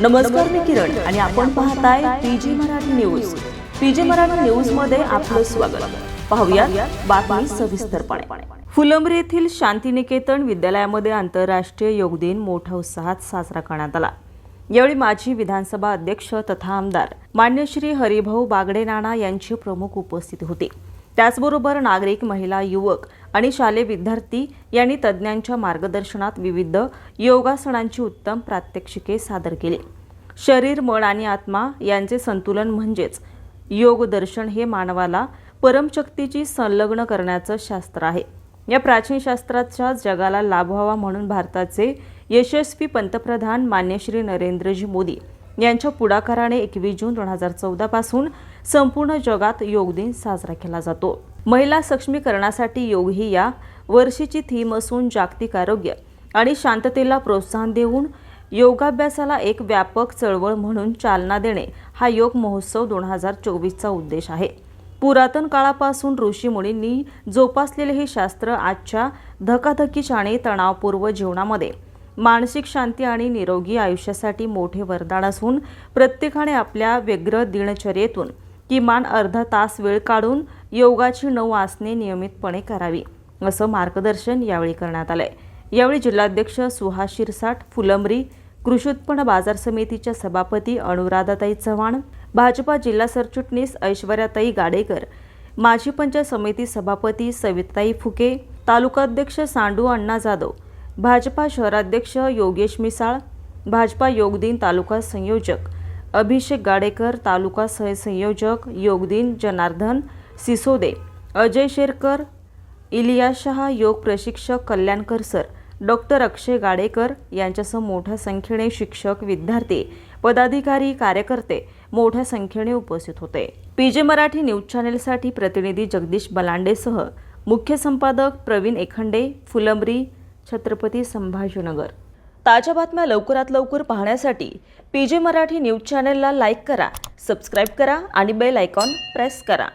नमस्कार मी किरण आणि आपण पाहताय PG Marathi news. PG Marathi न्यूजमध्ये आपलं स्वागत. पाहूया बातमी सविस्तरपणे. फुलंब्री येथील शांतिनिकेतन विद्यालयामध्ये आंतरराष्ट्रीय योग दिन मोठ्या उत्साहात साजरा करण्यात आला. यावेळी माजी विधानसभा अध्यक्ष तथा आमदार मान्य श्री हरिभाऊ बागडे नाना यांची प्रमुख उपस्थिती होती. त्याचबरोबर नागरिक महिला युवक आणि शालेय विद्यार्थी यांनी तज्ज्ञांच्या मार्गदर्शनात विविध योगासनांची उत्तम प्रात्यक्षिके सादर केली. शरीर मन आणि आत्मा यांचे संतुलन म्हणजेच योग दर्शन हे मानवाला परमशक्तीची संलग्न करण्याचं शास्त्र आहे. या प्राचीन शास्त्राच्या जगाला लाभ व्हावा म्हणून भारताचे यशस्वी पंतप्रधान मान्य श्री नरेंद्रजी मोदी यांच्या पुढाकाराने एकवीस जून दोन हजार चौदापासून संपूर्ण जगात योग दिन साजरा केला जातो. महिला सक्षमीकरणासाठी योग ही या वर्षीची थीम असून जागतिक आरोग्य आणि शांततेला प्रोत्साहन देऊन योगाभ्यासाला एक व्यापक चळवळ म्हणून चालना देणे हा योग महोत्सव दोन हजार चोवीसचा उद्देश आहे. पुरातन काळापासून ऋषीमुनींनी जोपासलेले हे शास्त्र आजच्या धकाधकीच्या आणि तणावपूर्व जीवनामध्ये मानसिक शांती आणि निरोगी आयुष्यासाठी मोठे वरदान असून प्रत्येकाने आपल्या व्यग्र दिनचर्येतून किमान अर्धा तास वेळ काढून योगाची नऊ आसने नियमितपणे करावी असं मार्गदर्शन यावेळी करण्यात आलंय. यावेळी जिल्हाध्यक्ष सुहास शिरसाट फुलंब्री कृषी उत्पन्न बाजार समितीच्या सभापती अनुराधाताई चव्हाण भाजपा जिल्हा सरचिटणीस ऐश्वर्याताई गाडेकर माजी पंचायत समिती सभापती सविताई फुके तालुकाध्यक्ष सांडू अण्णा जाधव भाजपा शहराध्यक्ष योगेश मिसाळ भाजपा योगदिन तालुका संयोजक अभिषेक गाडेकर तालुका सहसंयोजक योगदिन जनार्दन सिसोदे अजय शेरकर इलिया शहा योग प्रशिक्षक कल्याणकर सर डॉक्टर अक्षय गाडेकर यांच्यासह मोठ्या संख्येने शिक्षक विद्यार्थी पदाधिकारी कार्यकर्ते मोठ्या संख्येने उपस्थित होते. पीजे मराठी न्यूज चॅनेलसाठी प्रतिनिधी जगदीश बलांडेसह मुख्य संपादक प्रवीण एखंडे फुलंबरी छत्रपती संभाजीनगर. ताज्या बातम्या लवकरात लवकर पाहण्यासाठी पीजे मराठी न्यूज चॅनेलला लाईक करा सबस्क्राईब करा आणि बेल आयकॉन प्रेस करा.